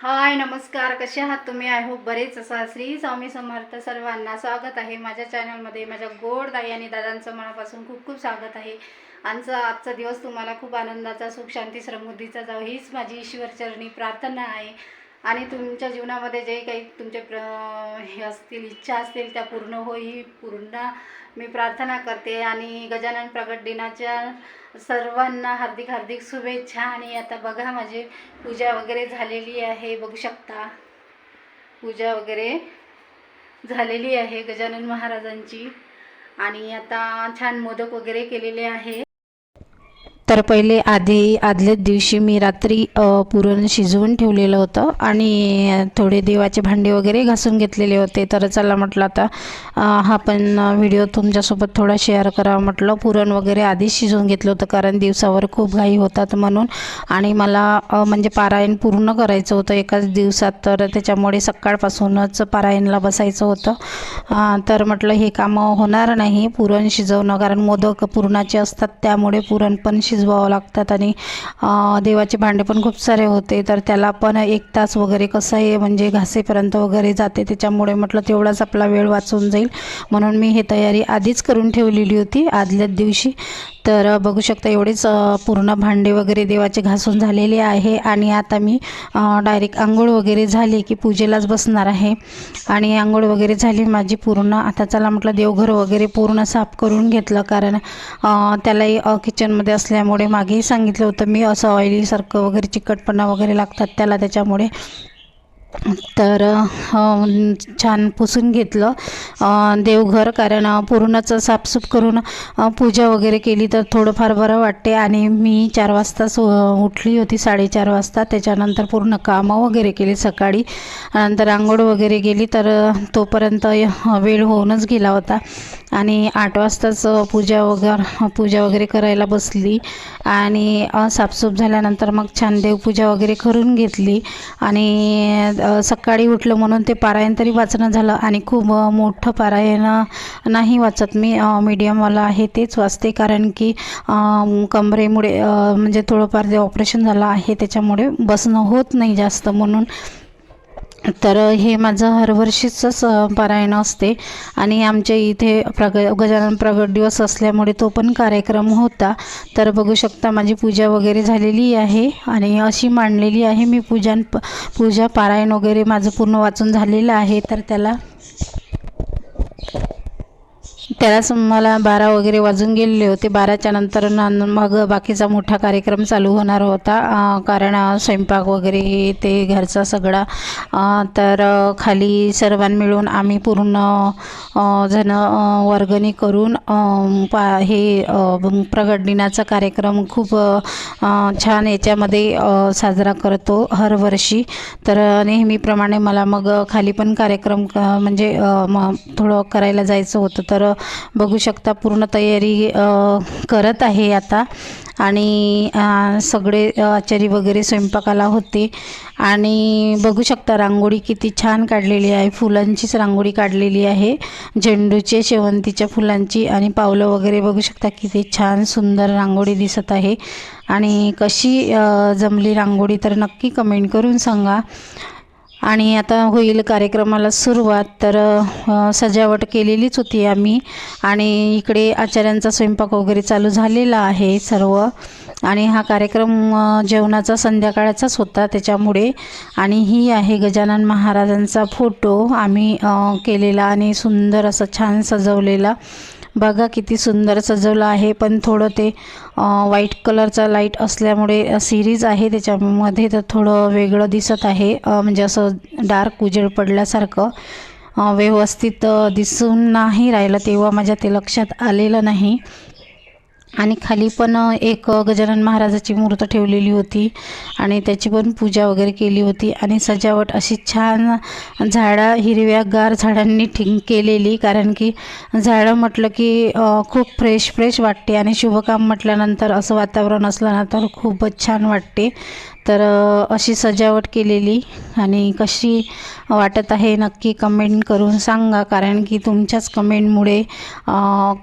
हाय नमस्कार. कसे आहात तुम्ही? आय होप बरेच असा श्री स्वामी समर्थ सर्वांना स्वागत आहे. माझ्या चॅनलमध्ये माझ्या गोड ताई आणि दादांचं मनापासून खूप खूप स्वागत आहे. आमचा आजचा दिवस तुम्हाला खूप आनंदाचा सुख शांती समृद्धीचा जाऊ हीच माझी ईश्वरचरणी प्रार्थना आहे. आणि तुमच्या जीवनामध्ये जे काही तुमचे प्र हे असतील इच्छा असतील त्या पूर्ण होई पूर्ण मी प्रार्थना करते. आणि गजानन प्रगट दिनाच्या सर्वांना हार्दिक हार्दिक शुभेच्छा. आणि आता बघा माझी पूजा वगैरे झालेली आहे. बघू शकता. पूजा वगैरे झालेली आहे गजानन महाराजांची. आणि आता छान मोदक वगैरे केलेले आहे. तर पहिले आधी आदल्याच दिवशी मी रात्री पुरण शिजवून ठेवलेलं होतं आणि थोडे देवाचे भांडे वगैरे घासून घेतलेले होते. तर चला म्हटलं आता हा पण व्हिडिओ तुमच्यासोबत थोडा शेअर करावा म्हटलं. पुरण वगैरे आधीच शिजवून घेतलं होतं कारण दिवसावर खूप घाई होतात म्हणून. आणि मला म्हणजे पारायण पूर्ण करायचं होतं एकाच दिवसात. तर त्याच्यामुळे सकाळपासूनच पारायणला बसायचं होतं. तर म्हटलं हे कामं होणार नाही. पुरण शिजवणं कारण मोदक पुरणाचे असतात त्यामुळे पुरण पण शिजवावं लागतात आणि देवाचे भांडे पण खूप सारे होते. तर त्याला पण एक तास वगैरे कसं आहे म्हणजे घासेपर्यंत वगैरे जाते. त्याच्यामुळे म्हटलं तेवढाच आपला वेळ वाचून जाईल. म्हणून मी हे तयारी आधीच करून ठेवलेली होती आदल्याच दिवशी. तर बघू शकता एवढेच पूर्ण भांडे वगैरे देवाचे घासून झालेले आहे. आणि आता मी डायरेक्ट आंघोळ वगैरे झाली की पूजेलाच बसणार आहे. आणि आंघोळ वगैरे झाली माझी पूर्ण आता चला म्हटलं देवघर वगैरे पूर्ण साफ करून घेतलं. कारण त्यालाही किचनमध्ये असल्यामुळे मागेही सांगितलं होतं मी. असं ऑइलीसारखं वगैरे चिकटपणा वगैरे लागतात त्याला त्याच्यामुळे. तर छान पुसून घेतलं. देवघर कारण पूर्णचं पूर्णच साफसूफ करून पूजा वगैरे केली तर थोडंफार बरं वाटते. आणि मी चार वाजता उ- उठली होती साडेचार वाजता. त्याच्यानंतर पूर्ण कामं वगैरे केली सकाळी. नंतर आंघोळ वगैरे गेली तर तोपर्यंत वेळ होऊनच गेला होता. आणि आठ वाजताच पूजा वगैरे पूजा वगैरे करायला बसली. आणि साफसूप साफसूफ झाल्यानंतर मग छान देवपूजा वगैरे करून घेतली. आणि सकाळी उठलं म्हणून ते पारायण तरी वाचणं झालं आणि खूप मोठं पारायण नाही वाचत मी. मीडियमवाला आहे तेच वाचते कारण की कमरेमुळे म्हणजे थोडंफार जे ऑपरेशन झालं आहे त्याच्यामुळे बसणं होत नाही जास्त म्हणून. तर हे माझं हरवर्षीचंच पारायण असते. आणि आमच्या इथे प्रग गजानन प्रगट दिवस असल्यामुळे तो पण कार्यक्रम होता. तर बघू शकता माझी पूजा वगैरे झालेली आहे आणि अशी मांडलेली आहे मी पूजा पूजा पारायण वगैरे माझं पूर्ण वाचून झालेलं आहे. तर त्याला त्यालाच मला बारा वगैरे वाजून गेलेले होते. बाराच्या नंतर मग बाकीचा मोठा कार्यक्रम चालू होणार होता. कारण स्वयंपाक वगैरे ते घरचा सगळा. तर खाली सर्वां मिळून आम्ही पूर्ण जण वर्गणी करून पा हे प्रगट दिनाचा कार्यक्रम खूप छान याच्यामध्ये साजरा करतो हरवर्षी तर नेहमीप्रमाणे मला मग खाली पण कार्यक्रम क- म्हणजे म थोडं करायला जायचं होतं. तर बघू शकता पूर्ण तयारी करत आहे आता. आणि सगळे आचारी वगैरे स्वयंपाकाला होते. आणि बघू शकता रांगोळी किती छान काढलेली आहे. फुलांचीच रांगोळी काढलेली आहे. झेंडूचे शेवंतीच्या फुलांची आणि पावलं वगैरे बघू शकता किती छान सुंदर रांगोळी दिसत आहे. आणि कशी जमली रांगोळी तर नक्की कमेंट करून सांगा. आणि आता होईल कार्यक्रमाला सुरुवात तर सजावट केलेलीच होती आम्ही. आणि इकडे आचार्यांचा स्वयंपाक वगैरे चालू झालेला आहे सर्व. आणि हा कार्यक्रम जेवणाचा संध्याकाळचाच होता त्याच्यामुळे. आणि ही आहे गजानन महाराजांचा फोटो आम्ही केलेला आणि सुंदर असा छान सजवलेला. बघा किती सुंदर सजवलं आहे पण थोडं ते व्हाईट कलरचा लाइट असल्यामुळे सिरीज आहे त्याच्यामध्ये तर थोडं वेगळं दिसत आहे. म्हणजे असं डार्क उजेड पडल्यासारखं व्यवस्थित दिसून नाही राहिलं तेव्हा माझ्या ते लक्षात आलेलं नाही. आणि खाली पण एक गजानन महाराजाची मूर्त ठेवलेली होती आणि त्याची पण पूजा वगैरे केली होती आणि सजावट अशी छान झाडं हिरव्यागार झाडांनी ठिंग केलेली कारण की झाडं म्हटलं की खूप फ्रेश फ्रेश वाटते आणि शुभकाम म्हटल्यानंतर असं वातावरण असलं ना तर खूपच छान वाटते. तर अशी सजावट केलेली आणि कशी वाटत आहे नक्की कमेंट करून सांगा. कारण की तुमच्याच कमेंटमुळे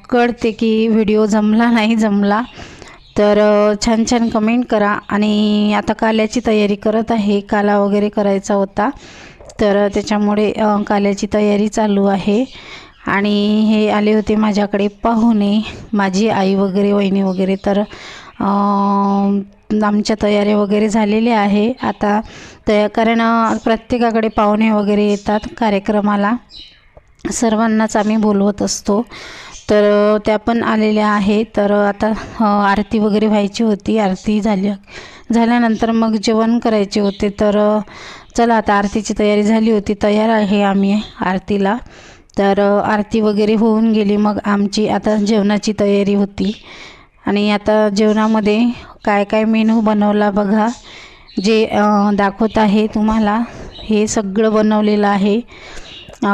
कळते की व्हिडिओ जमला नाही जमला. तर छान छान कमेंट करा. आणि आता काल्याची तयारी करत आहे. काला वगैरे करायचा होता. तर त्याच्यामुळे काल्याची तयारी चालू आहे. आणि हे आले होते माझ्याकडे पाहुणे. माझी आई वगैरे वहिनी वगैरे. तर आमच्या तयाऱ्या वगैरे झालेल्या आहे. आता तया कारण प्रत्येकाकडे पाहुणे वगैरे येतात कार्यक्रमाला. सर्वांनाच आम्ही बोलवत असतो. तर त्या पण आलेल्या आहे. तर आता आरती वगैरे व्हायची होती. आरती झाली झाल्यानंतर मग जेवण करायचे होते. तर चला आता आरतीची तयारी झाली होती. तयार आहे आम्ही आरतीला. तर आरती वगैरे होऊन गेली. मग आमची आता जेवणाची तयारी होती. आणि आता जेवणामध्ये काय काय मेनू बनवला बघा. जे दाखवत आहे तुम्हाला हे सगळं बनवलेलं आहे.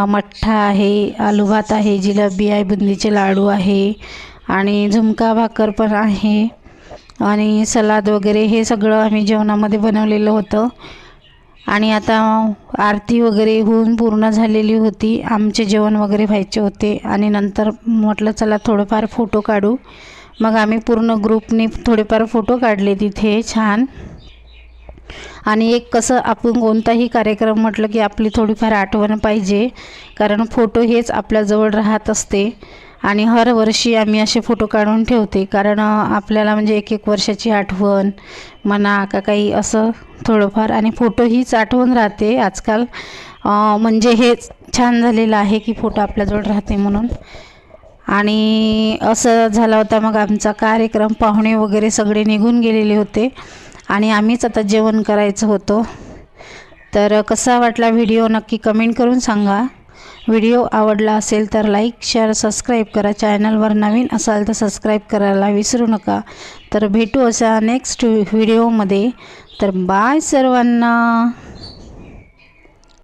मठ्ठा आहे आलू भात आहे जिलेबी आहे बुंदीचे लाडू आहे आणि झुमका भाकर पण आहे आणि सलाद वगैरे हे सगळं आम्ही जेवणामध्ये बनवलेलं होतं. आणि आता आरती वगैरे होऊन पूर्ण झालेली होती. आमचे जेवण वगैरे व्हायचे होते आणि नंतर म्हटलं चला थोडंफार फोटो काढू. मग आम्ही पूर्ण ग्रुपने थोडेफार फोटो काढले तिथे छान. आणि एक कसं आपण कोणताही कार्यक्रम म्हटलं की आपली थोडीफार आठवण पाहिजे कारण फोटो हेच आपल्याजवळ राहत असते. आणि हर वर्षी आम्ही असे फोटो काढून ठेवते कारण आपल्याला म्हणजे एक एक वर्षाची आठवण म्हणा का काही असं थोडंफार. आणि फोटो हीच आठवण राहते आजकाल. म्हणजे हेच छान झालेलं आहे की फोटो आपल्याजवळ राहते म्हणून. आणि असं झाला होता मग आमचा कार्यक्रम पाहुणे वगैरे सगळे निघून गेलेले होते. आणि आम्हीच आता जेवण करायचं होतो. तर कसा वाटला व्हिडिओ नक्की कमेंट करून सांगा. व्हिडिओ आवडला असेल तर लाईक शेअर सबस्क्राईब करा. चॅनलवर नवीन असाल तर सबस्क्राईब करायला विसरू नका. तर भेटू अशा नेक्स्ट व्हिडिओमध्ये. तर बाय सर्वांना.